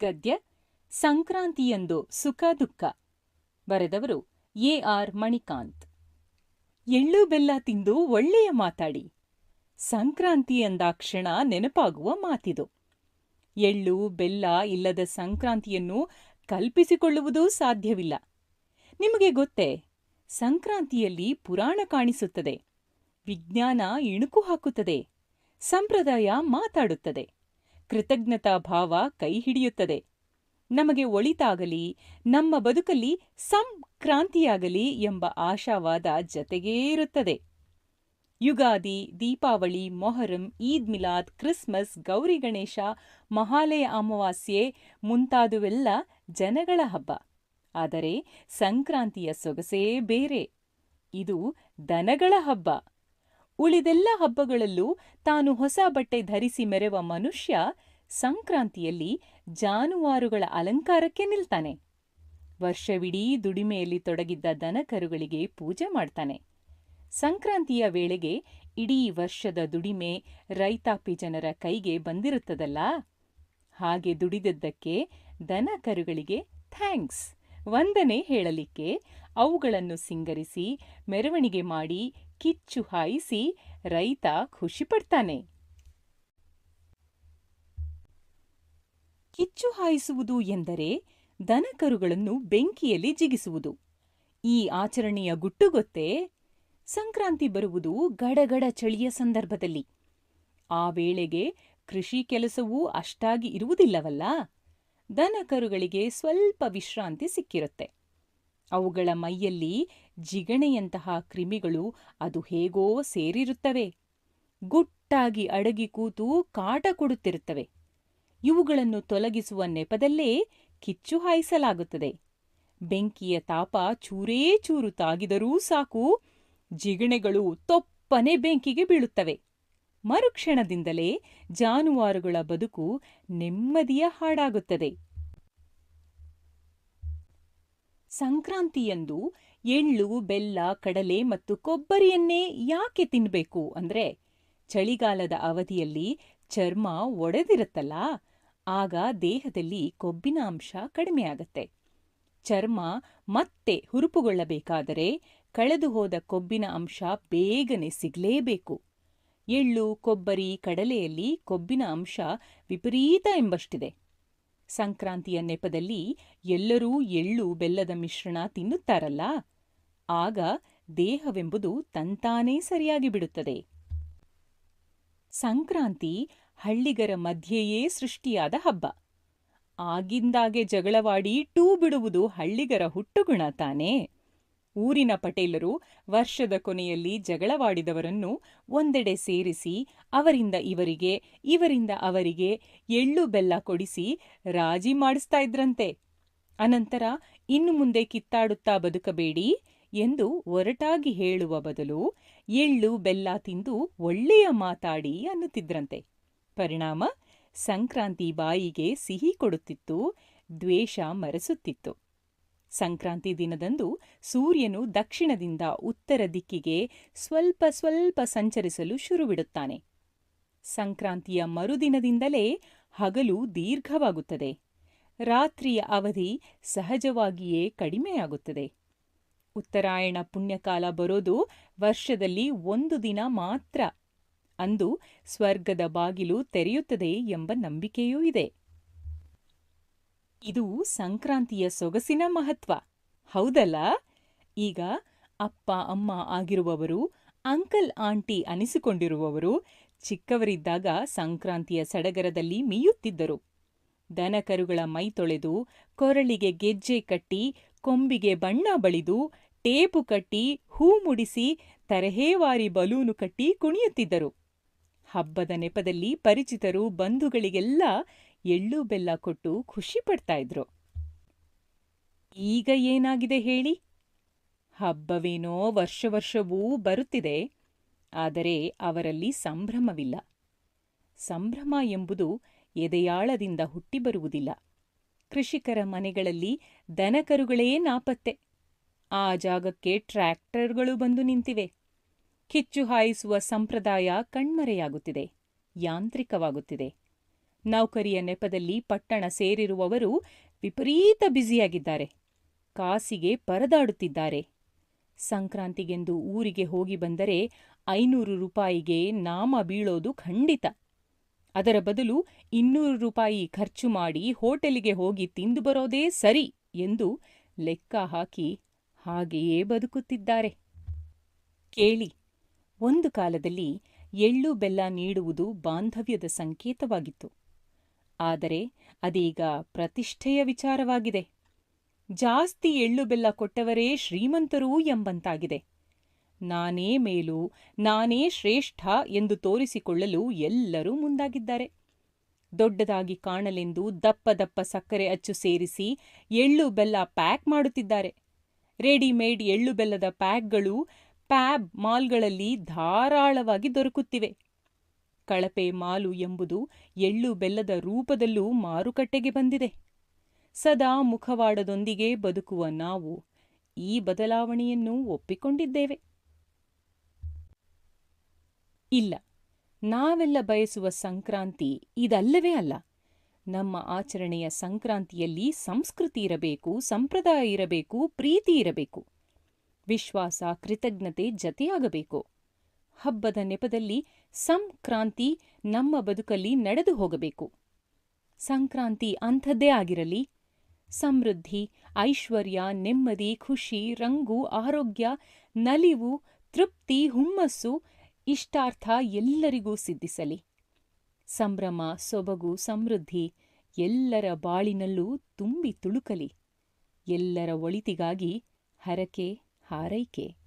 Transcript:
ಗದ್ಯ, ಸಂಕ್ರಾಂತಿಯಂದು ಸುಖ ದುಃಖ. ಬರೆದವರು ಎ ಆರ್ ಮಣಿಕಾಂತ್. ಎಳ್ಳು ಬೆಲ್ಲ ತಿಂದು ಒಳ್ಳೆಯ ಮಾತಾಡಿ. ಸಂಕ್ರಾಂತಿ ಎಂದಾಕ್ಷಣ ನೆನಪಾಗುವ ಮಾತಿದು. ಎಳ್ಳು, ಬೆಲ್ಲ ಇಲ್ಲದ ಸಂಕ್ರಾಂತಿಯನ್ನು ಕಲ್ಪಿಸಿಕೊಳ್ಳುವುದೂ ಸಾಧ್ಯವಿಲ್ಲ. ನಿಮಗೆ ಗೊತ್ತೇ, ಸಂಕ್ರಾಂತಿಯಲ್ಲಿ ಪುರಾಣ ಕಾಣಿಸುತ್ತದೆ. ವಿಜ್ಞಾನ ಇಣುಕು ಹಾಕುತ್ತದೆ. ಸಂಪ್ರದಾಯ ಮಾತಾಡುತ್ತದೆ. ಕೃತಜ್ಞತಾ ಭಾವ ಕೈಹಿಡಿಯುತ್ತದೆ. ನಮಗೆ ಒಳಿತಾಗಲಿ, ನಮ್ಮ ಬದುಕಲ್ಲಿ ಸಂಕ್ರಾಂತಿಯಾಗಲಿ ಎಂಬ ಆಶಾವಾದ ಜತೆಗೇ ಇರುತ್ತದೆ. ಯುಗಾದಿ, ದೀಪಾವಳಿ, ಮೊಹರಂ, ಈದ್ ಮಿಲಾದ್, ಕ್ರಿಸ್ಮಸ್, ಗೌರಿ ಗಣೇಶ, ಮಹಾಲಯ ಅಮಾವಾಸ್ಯೆ ಮುಂತಾದುವೆಲ್ಲ ಜನಗಳ ಹಬ್ಬ. ಆದರೆ ಸಂಕ್ರಾಂತಿಯ ಸೊಗಸೇ ಬೇರೆ. ಇದು ದನಗಳ ಹಬ್ಬ. ಉಳಿದೆಲ್ಲ ಹಬ್ಬಗಳಲ್ಲೂ ತಾನು ಹೊಸ ಬಟ್ಟೆ ಧರಿಸಿ ಮೆರೆವ ಮನುಷ್ಯ ಸಂಕ್ರಾಂತಿಯಲ್ಲಿ ಜಾನುವಾರುಗಳ ಅಲಂಕಾರಕ್ಕೆ ನಿಲ್ತಾನೆ. ವರ್ಷವಿಡೀ ದುಡಿಮೆಯಲ್ಲಿ ತೊಡಗಿದ್ದ ದನಕರುಗಳಿಗೆ ಪೂಜೆ ಮಾಡ್ತಾನೆ. ಸಂಕ್ರಾಂತಿಯ ವೇಳೆಗೆ ಇಡೀ ವರ್ಷದ ದುಡಿಮೆ ರೈತಾಪಿ ಜನರ ಕೈಗೆ ಬಂದಿರುತ್ತದಲ್ಲ? ಹಾಗೆ ದುಡಿದದ್ದಕ್ಕೆ ದನ ಕರುಗಳಿಗೆ ಥ್ಯಾಂಕ್ಸ್. ವಂದನೆ ಹೇಳಲಿಕ್ಕೆ ಅವುಗಳನ್ನು ಸಿಂಗರಿಸಿ, ಮೆರವಣಿಗೆ ಮಾಡಿ ಕಿಚ್ಚು ಹಾಯಿಸಿ ರೈತ ಖುಷಿಪಡ್ತಾನೆ ಕಿಚ್ಚು ಹಾಯಿಸುವುದು ಎಂದರೆ ದನಕರುಗಳನ್ನು ಬೆಂಕಿಯಲ್ಲಿ ಜಿಗಿಸುವುದು. ಈ ಆಚರಣೆಯ ಗುಟ್ಟು ಗೊತ್ತೇ ಸಂಕ್ರಾಂತಿ ಬರುವುದು ಗಡಗಡ ಚಳಿಯ ಸಂದರ್ಭದಲ್ಲಿ. ಆ ವೇಳೆಗೆ ಕೃಷಿ ಕೆಲಸವೂ ಅಷ್ಟಾಗಿ ಇರುವುದಿಲ್ಲವಲ್ಲ? ದನಕರುಗಳಿಗೆ ಸ್ವಲ್ಪ ವಿಶ್ರಾಂತಿ ಸಿಕ್ಕಿರುತ್ತೆ. ಅವುಗಳ ಮೈಯಲ್ಲಿ ಜಿಗಣೆಯಂತಹ ಕ್ರಿಮಿಗಳು ಅದು ಹೇಗೋ ಸೇರಿರುತ್ತವೆ. ಗುಟ್ಟಾಗಿ ಅಡಗಿ ಕೂತು ಕಾಟ ಕೊಡುತ್ತಿರುತ್ತವೆ. ಇವುಗಳನ್ನು ತೊಲಗಿಸುವ ನೆಪದಲ್ಲೇ ಕಿಚ್ಚು ಹಾಯಿಸಲಾಗುತ್ತದೆ. ಬೆಂಕಿಯ ತಾಪ ಚೂರೇ ಚೂರು ತಾಗಿದರೂ ಸಾಕು, ಜಿಗಣೆಗಳು ತೊಪ್ಪನೆ ಬೆಂಕಿಗೆ ಬೀಳುತ್ತವೆ. ಮರುಕ್ಷಣದಿಂದಲೇ ಜಾನುವಾರುಗಳ ಬದುಕು ನೆಮ್ಮದಿಯ ಹಾಡಾಗುತ್ತದೆ. ಸಂಕ್ರಾಂತಿಯಂದು ಎಳ್ಳು, ಬೆಲ್ಲ, ಕಡಲೆ ಮತ್ತು ಕೊಬ್ಬರಿಯನ್ನೇ ಯಾಕೆ ತಿನ್ಬೇಕು? ಅಂದ್ರೆ ಚಳಿಗಾಲದ ಅವಧಿಯಲ್ಲಿ ಚರ್ಮ ಒಡೆದಿರುತ್ತಲ್ಲ, ಆಗ ದೇಹದಲ್ಲಿ ಕೊಬ್ಬಿನ ಅಂಶ ಕಡಿಮೆಯಾಗತ್ತೆ ಚರ್ಮ ಮತ್ತೆ ಹುರುಪುಗೊಳ್ಳಬೇಕಾದರೆ ಕಳೆದು ಹೋದ ಕೊಬ್ಬಿನ ಅಂಶ ಬೇಗನೆ ಸಿಗಲೇಬೇಕು. ಎಳ್ಳು, ಕೊಬ್ಬರಿ, ಕಡಲೆಯಲ್ಲಿ ಕೊಬ್ಬಿನ ಅಂಶ ವಿಪರೀತ ಎಂಬಷ್ಟಿದೆ. ಸಂಕ್ರಾಂತಿಯ ನೆಪದಲ್ಲಿ ಎಲ್ಲರೂ ಎಳ್ಳು, ಬೆಲ್ಲದ ಮಿಶ್ರಣ ತಿನ್ನುತ್ತಾರಲ್ಲ? ಆಗ ದೇಹವೆಂಬುದು ತಂತಾನೇ ಸರಿಯಾಗಿ ಬಿಡುತ್ತದೆ. ಸಂಕ್ರಾಂತಿ ಹಳ್ಳಿಗರ ಮಧ್ಯೆಯೇ ಸೃಷ್ಟಿಯಾದ ಹಬ್ಬ. ಆಗಿಂದಾಗೆ ಜಗಳವಾಡಿ ಟೂ ಬಿಡುವುದು ಹಳ್ಳಿಗರ ಹುಟ್ಟುಗುಣ ತಾನೇ. ಊರಿನ ಪಟೇಲರು ವರ್ಷದ ಕೊನೆಯಲ್ಲಿ ಜಗಳವಾಡಿದವರನ್ನು ಒಂದೆಡೆ ಸೇರಿಸಿ ಅವರಿಂದ ಇವರಿಗೆ, ಇವರಿಂದ ಅವರಿಗೆ ಎಳ್ಳು ಬೆಲ್ಲ ಕೊಡಿಸಿ ರಾಜಿ ಮಾಡಿಸ್ತಾ ಇದ್ರಂತೆ. ಅನಂತರ ಇನ್ನು ಮುಂದೆ ಕಿತ್ತಾಡುತ್ತಾ ಬದುಕಬೇಡಿ ಎಂದು ಒರಟಾಗಿ ಹೇಳುವ ಬದಲು ಎಳ್ಳು ಬೆಲ್ಲ ತಿಂದು ಒಳ್ಳೆಯ ಮಾತಾಡಿ ಅನ್ನುತ್ತಿದ್ರಂತೆ. ಪರಿಣಾಮ ಸಂಕ್ರಾಂತಿ ಬಾಯಿಗೆ ಸಿಹಿ ಕೊಡುತ್ತಿತ್ತು, ದ್ವೇಷ ಮರೆಸುತ್ತಿತ್ತು. ಸಂಕ್ರಾಂತಿ ದಿನದಂದು ಸೂರ್ಯನು ದಕ್ಷಿಣದಿಂದ ಉತ್ತರ ದಿಕ್ಕಿಗೆ ಸ್ವಲ್ಪ ಸ್ವಲ್ಪ ಸಂಚರಿಸಲು ಶುರುಬಿಡುತ್ತಾನೆ ಸಂಕ್ರಾಂತಿಯ ಮರುದಿನದಿಂದಲೇ ಹಗಲು ದೀರ್ಘವಾಗುತ್ತದೆ. ರಾತ್ರಿಯ ಅವಧಿ ಸಹಜವಾಗಿಯೇ ಕಡಿಮೆಯಾಗುತ್ತದೆ. ಉತ್ತರಾಯಣ ಪುಣ್ಯಕಾಲ ಬರೋದು ವರ್ಷದಲ್ಲಿ ಒಂದು ದಿನ ಮಾತ್ರ. ಅಂದು ಸ್ವರ್ಗದ ಬಾಗಿಲು ತೆರೆಯುತ್ತದೆ ಎಂಬ ನಂಬಿಕೆಯೂ ಇದೆ. ಇದು ಸಂಕ್ರಾಂತಿಯ ಸೊಗಸಿನ ಮಹತ್ವ. ಹೌದಲ್ಲ? ಈಗ ಅಪ್ಪ, ಅಮ್ಮ ಆಗಿರುವವರು, ಅಂಕಲ್, ಆಂಟಿ ಅನಿಸಿಕೊಂಡಿರುವವರು ಚಿಕ್ಕವರಿದ್ದಾಗ ಸಂಕ್ರಾಂತಿಯ ಸಡಗರದಲ್ಲಿ ಮೀಯುತ್ತಿದ್ದರು. ದನಕರುಗಳ ಮೈ ತೊಳೆದು ಕೊರಳಿಗೆ ಗೆಜ್ಜೆ ಕಟ್ಟಿ ಕೊಂಬಿಗೆ ಬಣ್ಣ ಬಳಿದು ಟೇಪು ಕಟ್ಟಿ, ಹೂ ಮುಡಿಸಿ, ತರಹೇವಾರಿ ಬಲೂನು ಕಟ್ಟಿ ಕುಣಿಯುತ್ತಿದ್ದರು. ಹಬ್ಬದ ನೆಪದಲ್ಲಿ ಪರಿಚಿತರು, ಬಂಧುಗಳಿಗೆಲ್ಲ ಎಳ್ಳು ಬೆಲ್ಲ ಕೊಟ್ಟು ಖುಷಿ ಪಡ್ತಾ ಇದ್ರು ಈಗ ಏನಾಗಿದೆ ಹೇಳಿ? ಹಬ್ಬವೇನೋ ವರ್ಷ ವರ್ಷವೂ ಬರುತ್ತಿದೆ, ಆದರೆ ಅವರಲ್ಲಿ ಸಂಭ್ರಮವಿಲ್ಲ. ಸಂಭ್ರಮ ಎಂಬುದು ಎದೆಯಾಳದಿಂದ ಹುಟ್ಟಿ ಬರುವುದಿಲ್ಲ ಕೃಷಿಕರ ಮನೆಗಳಲ್ಲಿ ದನಕರುಗಳೇ ನಾಪತ್ತೆ. ಆ ಜಾಗಕ್ಕೆ ಟ್ರ್ಯಾಕ್ಟರ್ಗಳು ಬಂದು ನಿಂತಿವೆ. ಕಿಚ್ಚು ಹಾಯಿಸುವ ಸಂಪ್ರದಾಯ ಕಣ್ಮರೆಯಾಗುತ್ತಿದೆ, ಯಾಂತ್ರಿಕವಾಗುತ್ತಿದೆ. ನೌಕರಿಯ ನೆಪದಲ್ಲಿ ಪಟ್ಟಣ ಸೇರಿರುವವರು ವಿಪರೀತ ಬ್ಯುಸಿಯಾಗಿದ್ದಾರೆ, ಕಾಸಿಗೆ ಪರದಾಡುತ್ತಿದ್ದಾರೆ. ಸಂಕ್ರಾಂತಿಗೆಂದು ಊರಿಗೆ ಹೋಗಿ ಬಂದರೆ ಐನೂರು ರೂಪಾಯಿಗೆ ನಾಮ ಬೀಳೋದು ಖಂಡಿತ. ಅದರ ಬದಲು ಇನ್ನೂರು ರೂಪಾಯಿ ಖರ್ಚು ಮಾಡಿ ಹೋಟೆಲಿಗೆ ಹೋಗಿ ತಿಂದು ಬರೋದೇ ಸರಿ ಎಂದು ಲೆಕ್ಕ ಹಾಕಿ ಹಾಗೆಯೇ ಬದುಕುತ್ತಿದ್ದಾರೆ. ಕೇಳಿ, ಒಂದು ಕಾಲದಲ್ಲಿ ಎಳ್ಳು ಬೆಲ್ಲ ನೀಡುವುದು ಬಾಂಧವ್ಯದ ಸಂಕೇತವಾಗಿತ್ತು. ಆದರೆ ಅದೀಗ ಪ್ರತಿಷ್ಠೆಯ ವಿಚಾರವಾಗಿದೆ. ಜಾಸ್ತಿ ಎಳ್ಳು ಬೆಲ್ಲ ಕೊಟ್ಟವರೇ ಶ್ರೀಮಂತರೂ ಎಂಬಂತಾಗಿದೆ. ನಾನೇ ಮೇಲು, ನಾನೇ ಶ್ರೇಷ್ಠ ಎಂದು ತೋರಿಸಿಕೊಳ್ಳಲು ಎಲ್ಲರೂ ಮುಂದಾಗಿದ್ದಾರೆ. ದೊಡ್ಡದಾಗಿ ಕಾಣಲೆಂದು ದಪ್ಪ ದಪ್ಪ ಸಕ್ಕರೆ ಅಚ್ಚು ಸೇರಿಸಿ ಎಳ್ಳು ಬೆಲ್ಲ ಪ್ಯಾಕ್ ಮಾಡುತ್ತಿದ್ದಾರೆ. ರೆಡಿಮೇಡ್ ಎಳ್ಳು ಬೆಲ್ಲದ ಪ್ಯಾಕ್ಗಳು ಪ್ಯಾಬ್ ಮಾಲ್ಗಳಲ್ಲಿ ಧಾರಾಳವಾಗಿ ದೊರಕುತ್ತಿವೆ. ಕಳಪೆ ಮಾಲು ಎಂಬುದು ಎಳ್ಳು ಬೆಲ್ಲದ ರೂಪದಲ್ಲೂ ಮಾರುಕಟ್ಟೆಗೆ ಬಂದಿದೆ. ಸದಾ ಮುಖವಾಡದೊಂದಿಗೆ ಬದುಕುವ ನಾವು ಈ ಬದಲಾವಣೆಯನ್ನು ಒಪ್ಪಿಕೊಂಡಿದ್ದೇವೆ. ಇಲ್ಲ, ನಾವೆಲ್ಲ ಬಯಸುವ ಸಂಕ್ರಾಂತಿ ಇದಲ್ಲವೇ ಅಲ್ಲ. ನಮ್ಮ ಆಚರಣೆಯ ಸಂಕ್ರಾಂತಿಯಲ್ಲಿ ಸಂಸ್ಕೃತಿ ಇರಬೇಕು, ಸಂಪ್ರದಾಯ ಇರಬೇಕು, ಪ್ರೀತಿ ಇರಬೇಕು. ವಿಶ್ವಾಸ, ಕೃತಜ್ಞತೆ ಜತೆಯಾಗಬೇಕು. ಹಬ್ಬದ ನೆಪದಲ್ಲಿ ಸಂಕ್ರಾಂತಿ ನಮ್ಮ ಬದುಕಲ್ಲಿ ನಡೆದು ಹೋಗಬೇಕು. ಸಂಕ್ರಾಂತಿ ಅಂಥದ್ದೇ ಆಗಿರಲಿ. ಸಮೃದ್ಧಿ, ಐಶ್ವರ್ಯ, ನೆಮ್ಮದಿ, ಖುಷಿ, ರಂಗು, ಆರೋಗ್ಯ, ನಲಿವು, ತೃಪ್ತಿ, ಹುಮ್ಮಸ್ಸು, ಇಷ್ಟಾರ್ಥ ಎಲ್ಲರಿಗೂ ಸಿದ್ಧಿಸಲಿ. ಸಂಭ್ರಮ ಸೊಬಗು ಸಮೃದ್ಧಿ ಎಲ್ಲರ ಬಾಳಿನಲ್ಲೂ ತುಂಬಿ ತುಳುಕಲಿ. ಎಲ್ಲರ ಒಳಿತಿಗಾಗಿ ಹರಕೆ ಹಾರೈಕೆ.